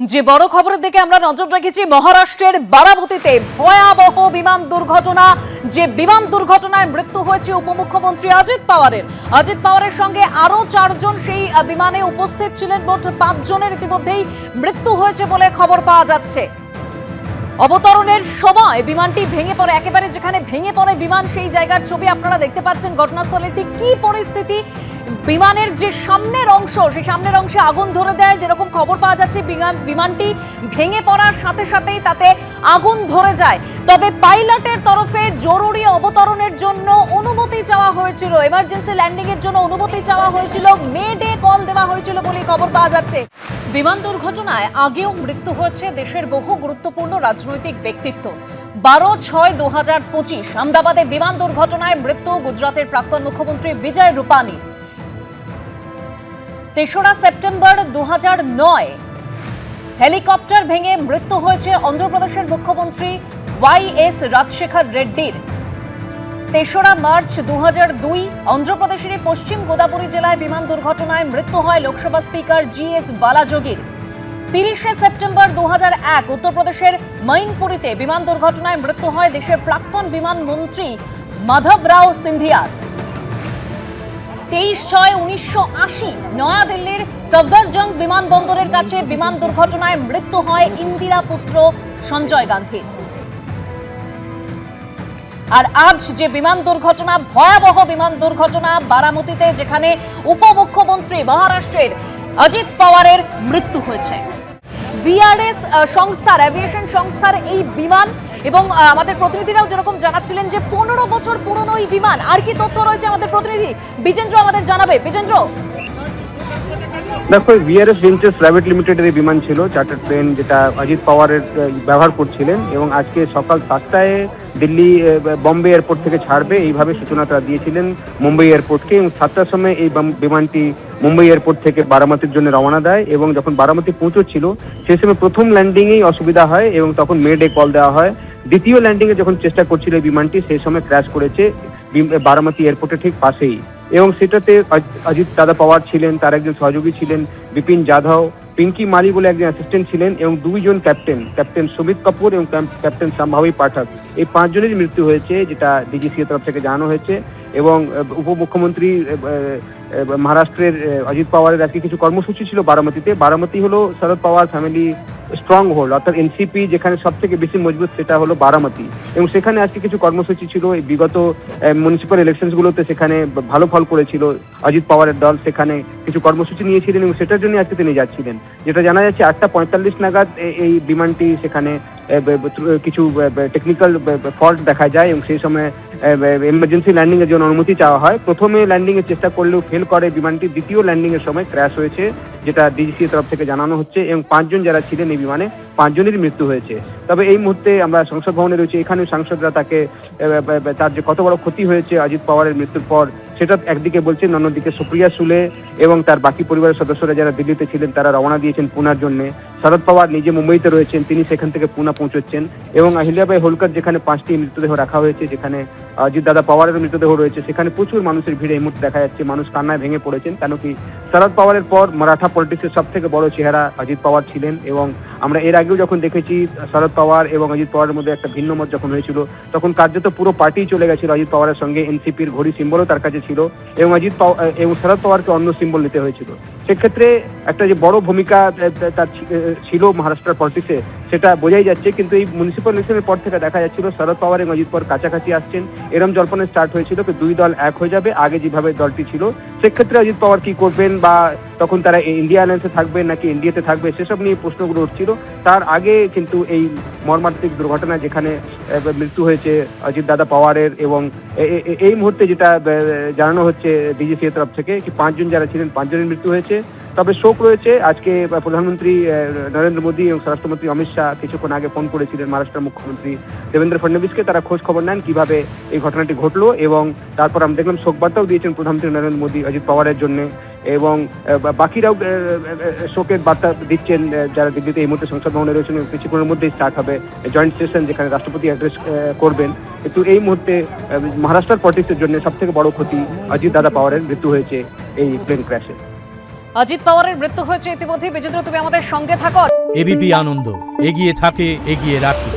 যে বড় খবরের দিকে আমরা নজর রেখেছি, মহারাষ্ট্রের বারাবতীতে ভয়াবহ বিমান দুর্ঘটনা। যে বিমান দুর্ঘটনায় মৃত্যু হয়েছে উপমুখ্যমন্ত্রী অজিত পাওয়ারের। অজিত পাওয়ারের সঙ্গে আরও চারজন সেই বিমানে উপস্থিত ছিলেন, মোট পাঁচজনের ইতিমধ্যেই মৃত্যু হয়েছে বলে খবর পাওয়া যাচ্ছে। অবতরণের সময় বিমানটি ভেঙে পড়ে, একেবারে যেখানে ভেঙে পড়ে বিমান, সেই জায়গার ছবি আপনারা দেখতে পাচ্ছেন। ঘটনাস্থলে ঠিক কি পরিস্থিতি বিমানের যে সামনের অংশ, সেই সামনের অংশে আগুন ধরে দেয়। যেরকম খবর পাওয়া যাচ্ছে, বিমান, বিমানটি ভেঙে পড়ার সাথে সাথেই তাতে আগুন ধরে যায়। তবে পাইলটের তরফে জরুরি অবতরণের জন্য অনুমতি চাওয়া হয়েছিল। এমার্জেন্সি ল্যান্ডিং এর জন্য অনুমতি চাওয়া হয়েছিল। মে ডে কল দেওয়া হয়েছিল বলে খবর পাওয়া যাচ্ছে। বিমান দুর্ঘটনায় আগেও মৃত্যু হয়েছে দেশের বহু গুরুত্বপূর্ণ রাজনৈতিক ব্যক্তিত্ব। বারো ছয় দু হাজার পঁচিশ, আহমেদাবাদে বিমান দুর্ঘটনায় মৃত্যু, গুজরাটের প্রাক্তন মুখ্যমন্ত্রী বিজয় রূপানি। তেসরা সেপ্টেম্বর দু নয়। হেলিকপ্টার ভেঙে মৃত্যু হয়েছে অন্ধ্রপ্রদেশের মুখ্যমন্ত্রী ওয়াই এস রাজশেখর রেড্ডির। তেসরা মার্চ দু দুই, অন্ধ্রপ্রদেশের পশ্চিম গোদাবরী জেলায় বিমান দুর্ঘটনায় মৃত্যু হয় লোকসভা স্পিকার জি এস বালাযোগীর তিরিশে সেপ্টেম্বর দু এক, উত্তরপ্রদেশের মঈনপুরীতে বিমান দুর্ঘটনায় মৃত্যু হয় দেশের প্রাক্তন বিমান মন্ত্রী মাধব রাও সিন্ধিয়ার। তেইশ ছয় উনিশশো আশি নয়াদিল্লির সফদরজং বিমানবন্দরের কাছে বিমান দুর্ঘটনায় মৃত্যু হয় ইন্দিরা পুত্র সঞ্জয় গান্ধীর। আর আজ যে বিমান দুর্ঘটনা, ভয়াবহ বিমান দুর্ঘটনা বারামতিতে যেখানে উপমুখ্যমন্ত্রী মহারাষ্ট্রের অজিত পাওয়ারের মৃত্যু হয়েছে। ভিআরএস সংস্থার অ্যাভিয়েশন সংস্থার এই বিমান এবং আমাদের প্রতিনিধিরাও যেরকম জানাচ্ছিলেন যে পনেরো বছর পুরনো এই বিমান, আর কি তথ্য রয়েছে আমাদের প্রতিনিধি? বিজেন্দ্র আমাদের জানাবে। বিজেন্দ্র? দেখো ভিআরএস ভেঞ্চার্স প্রাইভেট লিমিটেডের এই বিমান ছিল চার্টার প্লেন যেটা অজিত পাওয়ারের ব্যবহার করছিলেন এবং আজকে সকাল সাতটায় দিল্লি বম্বে এয়ারপোর্ট থেকে ছাড়বে। এইভাবে সূচনা তারা দিয়েছিলেন মুম্বাই এয়ারপোর্টকে এবং সাতটার সময় এই বিমানটি মুম্বাই এয়ারপোর্ট থেকে বারামতির জন্য রওনা দেয় এবং যখন বারামতি পৌঁছচ্ছিল সেই সময় প্রথম ল্যান্ডিংয়েই অসুবিধা হয় এবং তখন মে ডে কল দেওয়া হয়। দ্বিতীয় ল্যান্ডিংয়ে যখন চেষ্টা করছিল এই বিমানটি সেই সময় ক্র্যাশ করেছে বারামতি এয়ারপোর্টের ঠিক পাশেই। এবং সেটাতে অজ- অজিত দাদা পাওয়ার ছিলেন, তার একজন সহযোগী ছিলেন, বিপিন যাদব, পিঙ্কি মালি বলে একজন অ্যাসিস্ট্যান্ট ছিলেন এবং দুইজন ক্যাপ্টেন ক্যাপ্টেন সুমিত কাপুর এবং ক্যাপ্টেন সম্ভাবী পাঠক। এই পাঁচজনের মৃত্যু হয়েছে, যেটা ডিজিসি তরফ থেকে জানানো হয়েছে এবং উপমুখ্যমন্ত্রী মহারাষ্ট্রের অজিত পাওয়ারের আজকে কিছু কর্মসূচি ছিল বারামতিতে। বারামতি হলো Sharad Pawar family strong hold অর্থাৎ এনসিপি যেখানে সব থেকে বেশি মজবুত সেটা হলো বারামতি। এবং সেখানে আজকে কিছু কর্মসূচি ছিল, এই বিগত মিউনিসিপ্যাল ইলেকশনসগুলোতে সেখানে ভালো ফল করেছিল অজিত পাওয়ারের দল, সেখানে কিছু কর্মসূচি নিয়েছিলেন এবং সেটার জন্য আজকে তিনি যাচ্ছিলেন। যেটা জানা যাচ্ছে আটটা পঁয়তাল্লিশ নাগাদ এই বিমানটি সেখানে কিছু টেকনিক্যাল ফল্ট দেখা যায় এবং সেই সময় এমার্জেন্সি ল্যান্ডিং এর জন্য অনুমতি চাওয়া হয়। প্রথমে ল্যান্ডিং এর চেষ্টা করলেও করে বিমানটি দ্বিতীয় ল্যান্ডিং এর সময় ক্র্যাশ হয়েছে, যেটা ডিজিসি তরফ থেকে জানানো হচ্ছে, এবং পাঁচজন যারা ছিলেন এই বিমানে পাঁচজনের মৃত্যু হয়েছে। তবে এই মুহূর্তে আমরা সংসদ ভবনে রয়েছি এখানে সাংসদরা তাকে তার যে কত বড় ক্ষতি হয়েছে, অজিত পাওয়ারের মৃত্যুর পর সেটা একদিকে বলছেন অন্যদিকে সুপ্রিয়া সুলে এবং তার বাকি পরিবারের সদস্যরা যারা দিল্লিতে ছিলেন, তারা রওনা দিয়েছেন পুনার জন্য। শরদ পাওয়ার নিজে মুম্বাইতে রয়েছেন, তিনি সেখান থেকে পুনা পৌঁছচ্ছেন। এবং আহিলিয়াবাই হোলকার যেখানে পাঁচটি মৃতদেহ রাখা হয়েছে, যেখানে অজিত দাদা পাওয়ারের মৃতদেহ রয়েছে, সেখানে প্রচুর মানুষের ভিড় এই মুহূর্তে দেখা যাচ্ছে। মানুষ কান্নায় ভেঙে পড়েছেন, কেন কি শরদ পাওয়ারের পর মারাঠা পলিটিক্সের সব থেকে বড় চেহারা অজিত পাওয়ার ছিলেন এবং আমরা এর আগেও যখন দেখেছি শরদ পাওয়ার এবং অজিত পাওয়ারের মধ্যে একটা ভিন্ন মত যখন হয়েছিল, তখন কার্যত পুরো পার্টি চলে গেছিল অজিত পাওয়ারের সঙ্গে, এনসিপির ঘড়ি সিম্বলও তার কাছে ছিল এবং অজিত এবং শরদ পাওয়ারকে অন্য সিম্বল নিতে হয়েছিল। সেক্ষেত্রে একটা যে বড় ভূমিকা তার ছিল মহারাষ্ট্রের পলিটিক্সে সেটা বোঝাই যাচ্ছে, কিন্তু এই মিউনিসিপ্যাল ইলেকশনের পর থেকে দেখা যাচ্ছিল শরদ পাওয়ার এবং অজিত পাওয়ার কাছাকাছি আসছেন। এরম জল্পনে স্টার্ট হয়েছিল দুই দল এক হয়ে যাবে, আগে যেভাবে দলটি ছিল, সেক্ষেত্রে অজিত পাওয়ার কি করবেন বা তখন তারা ইন্ডিয়া অ্যালায়েন্সে থাকবে নাকি ইন্ডিয়াতে থাকবে, সেসব নিয়ে প্রশ্নগুলো উঠছিল। তার আগে কিন্তু এই মর্মান্তিক দুর্ঘটনা যেখানে মৃত্যু হয়েছে অজিত দাদা পাওয়ারের এবং এই মুহূর্তে যেটা জানানো হচ্ছে এর তরফ থেকে কি পাঁচজন যারা ছিলেন, পাঁচজনের মৃত্যু হয়েছে। তবে শোক রয়েছে, আজকে প্রধানমন্ত্রী নরেন্দ্র মোদী এবং স্বরাষ্ট্রমন্ত্রী অমিত শাহ কিছুক্ষণ আগে ফোন করেছিলেন মহারাষ্ট্রের মুখ্যমন্ত্রী দেবেন্দ্র ফডনবিসকে তারা খোঁজ খবর নেন কীভাবে এই ঘটনাটি ঘটলো এবং তারপর আমরা দেখলাম শোক বার্তাও দিয়েছেন প্রধানমন্ত্রী নরেন্দ্র মোদী অজিত পাওয়ারের জন্য। এবং বাকিরাও শোকের বার্তা দিচ্ছেন যারা দিল্লিতে এই মুহূর্তে সংসদ ভবনে রয়েছেন এবং কিছুক্ষণের মধ্যেই স্টার্ট হবে জয়েন্ট সেশন যেখানে রাষ্ট্রপতি অ্যাড্রেস করবেন। কিন্তু এই মুহূর্তে মহারাষ্ট্রের পলিটিক্সের জন্য সব থেকে বড় ক্ষতি অজিত দাদা পাওয়ারের মৃত্যু হয়েছে এই প্লেন ক্র্যাশে অজিত পাওয়ারের মৃত্যু হয়েছে ইতিমধ্যে বিজেন্দ্র তুমি আমাদের সঙ্গে থাকো। এবিপি আনন্দ এগিয়ে থাকে এগিয়ে রাখে।